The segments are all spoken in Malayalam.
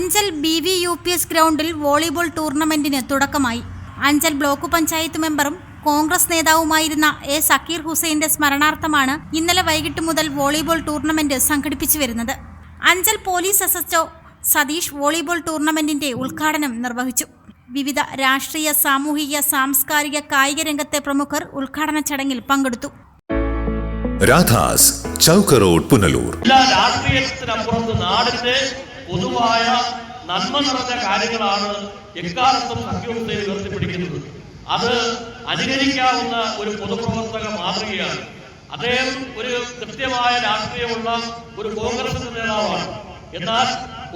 Anchal B V U P S ഗ്രൗണ്ടിൽ വോളിബോൾ ടൂർണമെന്റിന് തുടക്കമായി. അഞ്ചൽ ബ്ലോക്ക് പഞ്ചായത്ത് മെമ്പറും കോൺഗ്രസ് നേതാവുമായിരുന്ന എ സക്കീർ ഹുസൈന്റെ സ്മരണാർത്ഥമാണ് ഇന്നലെ വൈകിട്ട് മുതൽ വോളിബോൾ ടൂർണമെന്റ് സംഘടിപ്പിച്ചു വരുന്നത്. Anchal police S H O Satheesh volleyball ടൂർണമെന്റിന്റെ ഉദ്ഘാടനം നിർവഹിച്ചു. വിവിധ രാഷ്ട്രീയ സാമൂഹിക സാംസ്കാരിക കായിക രംഗത്തെ പ്രമുഖർ ഉദ്ഘാടന ചടങ്ങിൽ പങ്കെടുത്തു. രാധാസ് ചൗക്ക് റോഡ് പുനലൂർ. എല്ലാ രാഷ്ട്രീയത്തിനപ്പുറത്ത് നാടിന്റെ പൊതുവായ നന്മ നിറഞ്ഞ കാര്യങ്ങളാണ് എക്കാലത്തും സഖ്യവസ്ഥയിൽ ഉയർത്തിപ്പിടിക്കുന്നത്. അത് അനുകരിക്കാവുന്ന ഒരു പൊതുപ്രവർത്തക മാതൃകയാണ്. അദ്ദേഹം ഒരു കൃത്യമായ രാഷ്ട്രീയമുള്ള ഒരു കോൺഗ്രസിന്റെ നേതാവാണ്. എന്നാൽ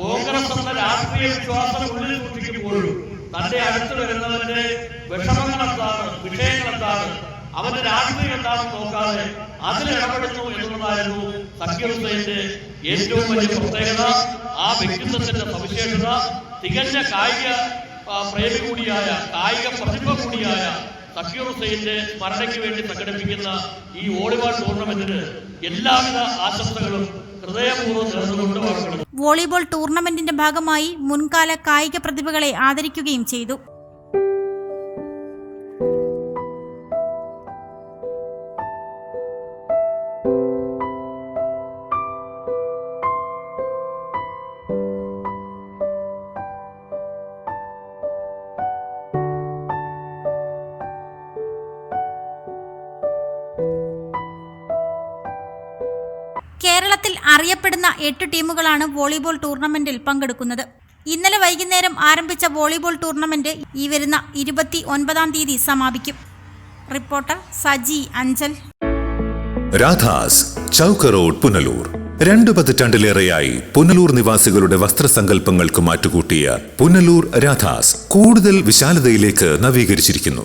കോൺഗ്രസ് എന്ന രാഷ്ട്രീയ വിശ്വാസം ഉള്ളിൽ സൂക്ഷിക്കുമ്പോഴും തന്റെ അടുത്ത് വരുന്നവന്റെ വിഷമങ്ങൾ എന്താണ് വിഷയങ്ങൾ എന്താണ് അവന്റെ രാഷ്ട്രീയം എന്താണെന്ന് നോക്കാതെ അതിൽ ഇടപെടുന്നു എന്നുള്ളതായിരുന്നു സക്കീർ ഹുസൈന്റെ ഏറ്റവും വലിയ പ്രത്യേകത ആ വ്യക്തിത്വത്തിന്റെ സവിശേഷത തികഞ്ഞ കായിക പ്രേമി കൂടിയായ കായിക പ്രതിഭ കൂടിയായ സക്കീർ ഹുസൈന്റെ സ്മരണയ്ക്ക് വേണ്ടി സംഘടിപ്പിക്കുന്ന ഈ വോളിബോൾ ടൂർണമെന്റിന് എല്ലാവിധ ആശംസകളും ഹൃദയപൂർവം നേർന്നുകൊണ്ട് വോളിബോൾ ടൂർണമെന്റിന്റെ ഭാഗമായി മുൻകാല കായിക പ്രതിഭകളെ ആദരിക്കുകയും ചെയ്തു. കേരളത്തിൽ അറിയപ്പെടുന്ന എട്ട് ടീമുകളാണ് വോളിബോൾ ടൂർണമെന്റിൽ പങ്കെടുക്കുന്നത്. ഇന്നലെ വൈകുന്നേരം ആരംഭിച്ച വോളിബോൾ ടൂർണമെന്റ് ഈ വരുന്ന ഇരുപത്തി ഒൻപതാം തീയതി സമാപിക്കും. റിപ്പോർട്ടർ സജി അഞ്ചൽ. രാധാസ് ചൗക്ക റോഡ് പുനലൂർ. രണ്ടു പതിറ്റാണ്ടിലേറെയായി പുനലൂർ നിവാസികളുടെ വസ്ത്രസങ്കല്പങ്ങൾക്ക് മാറ്റുകൂട്ടിയ പുനലൂർ രാധാസ് കൂടുതൽ വിശാലതയിലേക്ക് നവീകരിച്ചിരിക്കുന്നു.